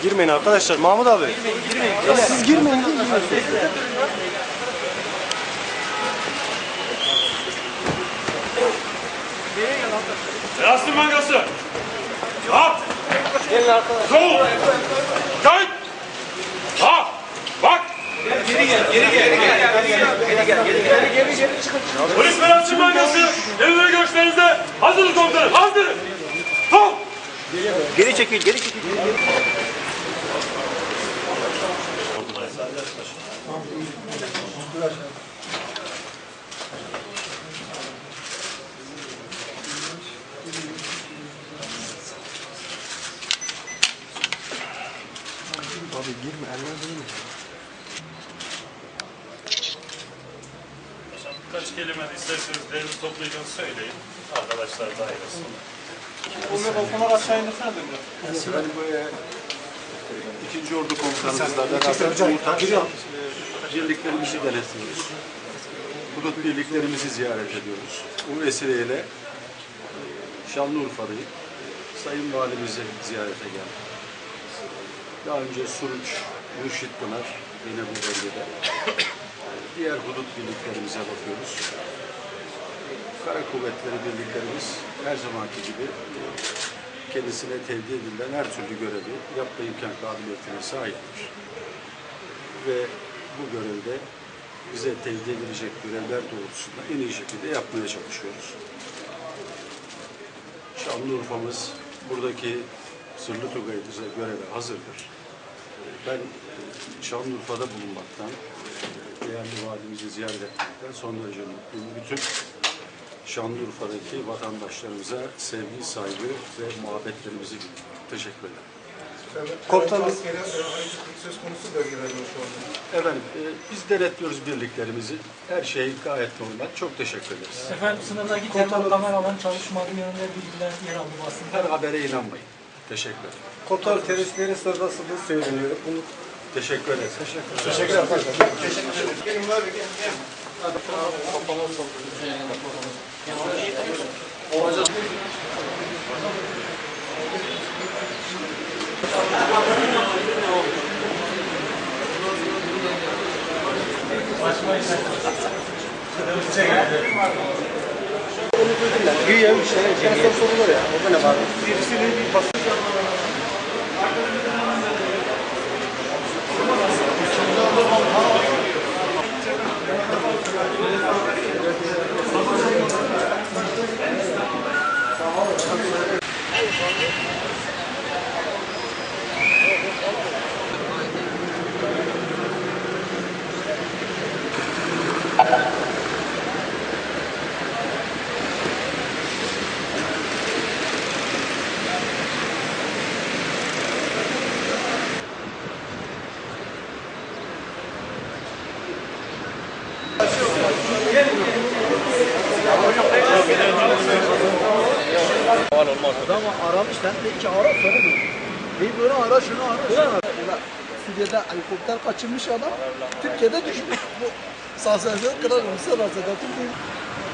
Siz girmeyin arkadaşlar. Mahmut abi. Ya siz girmeyin. mi? Yasin mangası. At. Gelin arkadaşlar. Sol. Kayıt. Ha. Bak. Geri gel, geri gel, geri gel, geri gel, geri gel, geri gel, geri gel, Polis ve Yasin mangası. Evine görüşlerinize hazırız komutanım. Hazır. Sol. Geri çekil, geri çekil. Abi girme, eller değil mi? Kaç kelime de isterseniz derinizi toplayacağını söyleyin. Arkadaşlar da ayrılsın. Ben buraya ikinci Ordu Komutanımızla beraber muhtaç birliklerimizi denetliyoruz. Hudut birliklerimizi ziyaret ediyoruz. Bu vesileyle e, Şanlıurfa'dayım. Sayın Valimizi ziyarete geldik. Daha önce Suruç, Mürşit Pınar yine bu bölgede. Diğer hudut birliklerimize bakıyoruz. Kara Kuvvetleri birliklerimiz her zamanki gibi e, kendisine tevdi edilen her türlü görevi yapma imkan kabiliyetine sahiptir. Ve bu görevde bize tevdi edilecek görevler doğrultusunda en iyi şekilde yapmaya çalışıyoruz. Şanlıurfa'mız buradaki Sırlı Tugay'ımıza göreve hazırdır. Ben Şanlıurfa'da bulunmaktan, değerli valimizi ziyaret etmekten son derece mutluyum. Bütün Şanlıurfa'daki vatandaşlarımıza sevgi, saygı ve muhabbetlerimizi. Teşekkür ederim. Komutanım. Açıklık söz konusu şu anda. Efendim, e, biz denetliyoruz birliklerimizi. Her şey gayet normal. Çok teşekkür ederiz. Efendim sınırdaki termal kameraman çalışmadığı yönünde bilgiler yer aldı basında. Her habere inanmayın. Teşekkür ederim. Komutanım teröristlerin sırdaşlığı söyleniyor. Bunu Teşekkür ederiz. Teşekkür ederim. teşekkür ederim. Gelin var gel gel. Güya bir şey. Yani soru sorulur ya. O ne var? Birisini bir basın. Adamı aramış ben de iki ara sordu. Bir böyle ara şunu ara şunu ara. Suriye'de helikopter kaçırmış adam. Türkiye'de düşmüş. Bu sansasyon kral olmuşsa Rasadat'ın değil. Hasan